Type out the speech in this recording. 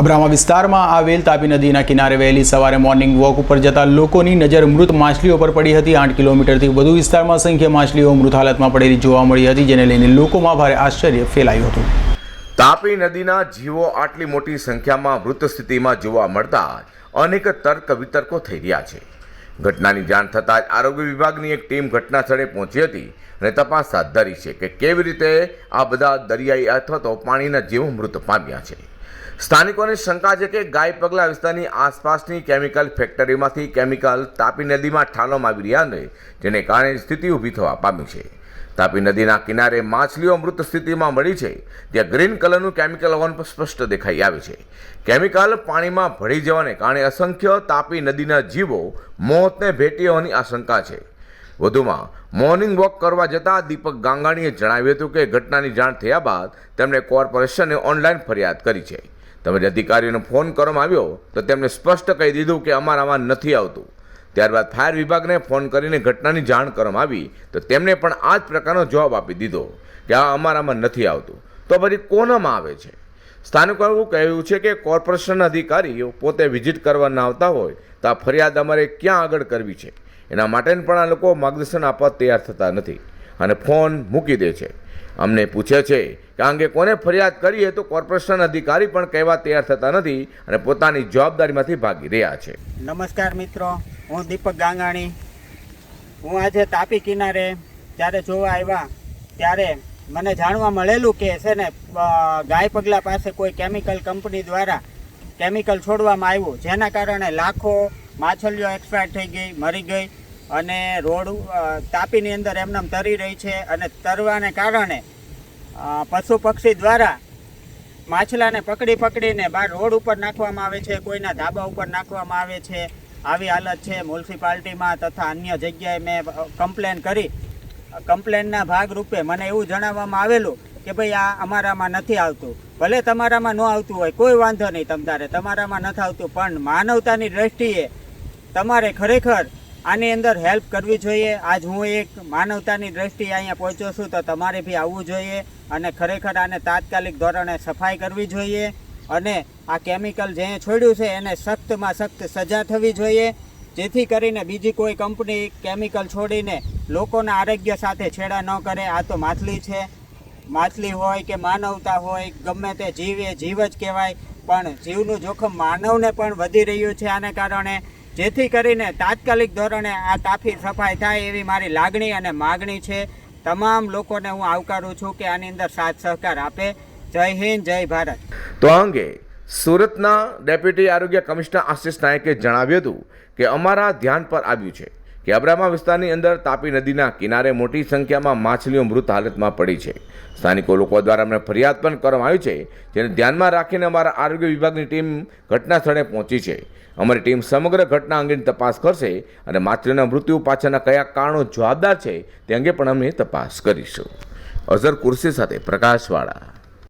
અબ્રામા વિસ્તારમાં આવેલ તાપી નદીના કિનારે વહેલી સવારે મોર્નિંગ વોક ઉપર જતા લોકોની નજર મૃત માછલીઓ પર પડી હતી. આઠ કિલોમીટરથી વધુ વિસ્તારમાં સંખ્યા માછલીઓ મૃત હાલતમાં પડેલી જોવા મળી હતી, જેને લઈને લોકોમાં ભારે આશ્ચર્ય ફેલાયું હતું. તાપી નદીના જીવો આટલી મોટી સંખ્યામાં મૃત સ્થિતિમાં જોવા મળતા અનેક તર્ક વિતર્કો થઈ રહ્યા છે. ઘટનાની જાણ થતાં જ આરોગ્ય વિભાગની એક ટીમ ઘટના સ્થળે પહોંચી હતી અને તપાસ હાથ ધરી છે કે કેવી રીતે આ બધા દરિયાઈ અથવા તો પાણીના જીવો મૃત પામ્યા છે. સ્થાનિકોને શંકા છે કે ગાય પગલા વિસ્તારની આસપાસની કેમિકલ ફેક્ટરીમાંથી કેમિકલ તાપી નદીમાં ઠાલવામાં આવી રહ્યા છે જેને કારણે સ્થિતિ ઊભી થવા પામી છે. તાપી નદીના કિનારે માછલીઓ મૃત સ્થિતિમાં મળી છે. ત્યાં ગ્રીન કલરનું કેમિકલ હોવાનું સ્પષ્ટ દેખાઈ આવે છે. કેમિકલ પાણીમાં ભળી જવાને કારણે અસંખ્ય તાપી નદીના જીવો મોતને ભેટી હોવાની આશંકા છે. વધુમાં, મોર્નિંગ વોક કરવા જતાં દીપક ગાંગાણીએ જણાવ્યું હતું કે ઘટનાની જાણ થયા બાદ તેમણે કોર્પોરેશને ઓનલાઈન ફરિયાદ કરી છે. તેમજ અધિકારીઓને ફોન કરવામાં આવ્યો, તો તેમણે સ્પષ્ટ કહી દીધું કે અમારામાં નથી આવતું. ત્યારબાદ ફાયર વિભાગને ફોન કરીને ઘટનાની જાણ કરવામાં આવી, તો તેમણે પણ આ જ પ્રકારનો જવાબ આપી દીધો કે આ અમારામાં નથી આવતું. તો પછી કોનામાં આવે છે? સ્થાનિકો એવું કહ્યું છે કે કોર્પોરેશનના અધિકારીઓ પોતે વિઝિટ કરવા ના આવતા હોય, તો આ ફરિયાદ અમારે ક્યાં આગળ કરવી છે? એના માટે પણ આ લોકો માર્ગદર્શન આપવા તૈયાર થતા નથી અને ફોન મૂકી દે છે. અમને પૂછે છે કે આ અંગે કોને ફરિયાદ કરીએ તો કોર્પોરેશન અધિકારી પણ કહેવા તૈયાર થતા નથી અને પોતાની જવાબદારીમાંથી ભાગી રહ્યા છે. નમસ્કાર મિત્રો, હું દીપક ગાંગાણી. હું આજે તાપી કિનારે જ્યારે જોવા આવ્યા ત્યારે મને જાણવા મળેલું કે છે ને ગાય પગલા પાસે કોઈ કેમિકલ કંપની દ્વારા કેમિકલ છોડવામાં આવ્યું, જેના કારણે લાખો માછલીઓ એક્સપાયર થઈ ગઈ, મરી ગઈ અને રોડ તાપીની અંદર એમનેમ તરી રહી છે અને તરવાને કારણે પશુ પક્ષી દ્વારા માછલાને પકડી પકડીને બહાર રોડ ઉપર નાખવામાં આવે છે, કોઈના ધાબા ઉપર નાખવામાં આવે છે. આવી હાલત છે મ્યુનિસિપાલિટીમાં તથા અન્ય જગ્યાએ મેં કમ્પ્લેન કરી. કમ્પ્લેનના ભાગરૂપે મને એવું જણાવવામાં આવેલું કે ભાઈ આ અમારામાં નથી આવતું. ભલે તમારામાં ન આવતું હોય, કોઈ વાંધો નહીં તમારે તમારામાં નથી આવતું, પણ માનવતાની દ્રષ્ટિએ તમારે ખરેખર આની અંદર હેલ્પ કરવી જોઈએ. આજ હું એક માનવતાની દ્રષ્ટિએ અહીંયા પહોંચ્યો છું, તો તમારે બી આવવું જોઈએ અને ખરેખર આને તાત્કાલિક ધોરણે સફાઈ કરવી જોઈએ અને આ કેમિકલ જે છોડ્યું છે, એને સખ્તમાં સખ્ત સજા થવી જોઈએ. જેથી કરીને બીજી કોઈ કંપની કેમિકલ છોડીને લોકોના આરોગ્ય સાથે છેડા ન કરે. આ તો માછલી છે. માછલી હોય કે માનવતા હોય, ગમે તે જીવ એ જીવ જ કહેવાય, પણ જીવનું જોખમ માનવને પણ વધી રહ્યું છે. આને કારણે જેથી કરીને તાત્કાલિક ધોરણે આ તાફી સફાઈ થાય એવી મારી લાગણી અને માગણી છે. તમામ લોકોને હું આવકારું છું કે આની અંદર સાથ સહકાર આપે. જય હિન્દ, જય ભારત. તો અંગે સુરતના ડેપ્યુટી આરોગ્ય કમિશનર આશિષ નાયકે જણાવ્યું હતું કે અમારા ધ્યાન પર આવ્યું છે. કે અબ્રામા વિસ્તારની અંદર તાપી નદીના કિનારે મોટી સંખ્યામાં માછલીઓ મૃત હાલતમાં પડી છે. સ્થાનિકો લોકો દ્વારા અમને ફરિયાદ પણ કરવામાં આવી છે, જેને ધ્યાનમાં રાખીને અમારા આરોગ્ય વિભાગની ટીમ ઘટના સ્થળે પહોંચી છે. અમારી ટીમ સમગ્ર ઘટના અંગેની તપાસ કરશે અને માછલીના મૃત્યુ પાછળના કયા કારણો જવાબદાર છે તે અંગે પણ અમે તપાસ કરીશું. અઝર કુર્સી સાથે પ્રકાશવાળા